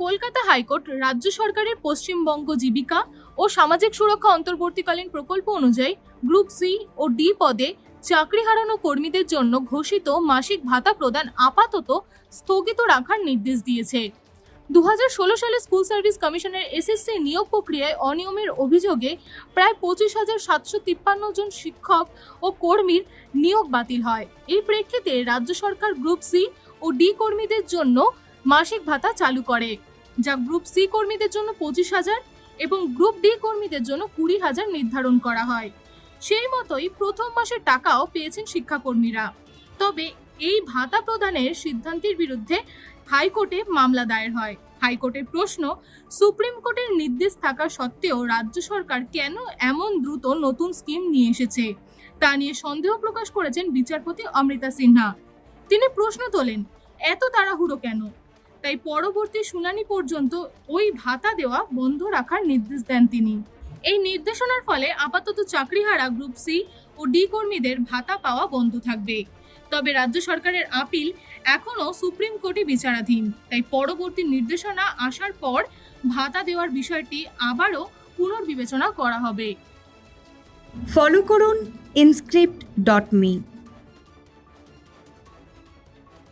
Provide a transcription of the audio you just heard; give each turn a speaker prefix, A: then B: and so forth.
A: Kolkata high court রাজ্য সরকারের পশ্চিমবঙ্গ জীবিকা ও সামাজিক সুরক্ষা অন্তর্বর্তীকালীন প্রকল্প অনুযায়ী গ্রুপ সি ও ডি পদে চাকরি হারানো কর্মীদের জন্য ঘোষিত মাসিক ভাতা প্রদান আপাতত স্থগিত রাখার নির্দেশ দিয়েছে। দু হাজার ষোলো সালে স্কুল সার্ভিস কমিশনের এসএসসি নিয়োগ প্রক্রিয়ায় অনিয়মের অভিযোগে প্রায় পঁচিশ হাজার সাতশো তিপ্পান্ন জন শিক্ষক ও কর্মীর নিয়োগ বাতিল হয়। এই প্রেক্ষিতে রাজ্য সরকার গ্রুপ সি ও ডি কর্মীদের জন্য মাসিক ভাতা চালু করে, যা গ্রুপ সি কর্মীদের জন্য পঁচিশ হাজার এবং গ্রুপ ডি কর্মীদের জন্য কুড়ি হাজার নির্ধারণ করা হয়। সেই মতোই প্রথম মাসের টাকাও পেয়েছেন শিক্ষাকর্মীরা। তবে এই ভাতা প্রদানের সিদ্ধান্তের বিরুদ্ধে হাইকোর্টে মামলা দায়ের হয়। হাইকোর্টের প্রশ্ন, সুপ্রিম কোর্টের নির্দেশ থাকা সত্ত্বেও রাজ্য সরকার কেন এমন দ্রুত নতুন স্কিম নিয়ে এসেছে? তা নিয়ে সন্দেহ প্রকাশ করেছেন বিচারপতি অমৃতা সিনহা। তিনি প্রশ্ন তোলেন, এত তাড়াহুড়ো কেন? তাই পরবর্তী শুনানি পর্যন্ত ওই ভাতা দেওয়া বন্ধ রাখার নির্দেশ দেন তিনি। এই নির্দেশনার ফলে আপাতত চাকরিহারা গ্রুপ সি ও ডি কর্মীদের ভাতা পাওয়া বন্ধ থাকবে। তবে রাজ্য সরকারের আপিল এখনও সুপ্রিম কোর্টে বিচারাধীন। তাই পরবর্তী নির্দেশনা আসার পর ভাতা দেওয়ার বিষয়টি আবারও পুনর্বিবেচনা করা হবে।
B: ফলো করুন ইনস্ক্রিপ্ট ডট মি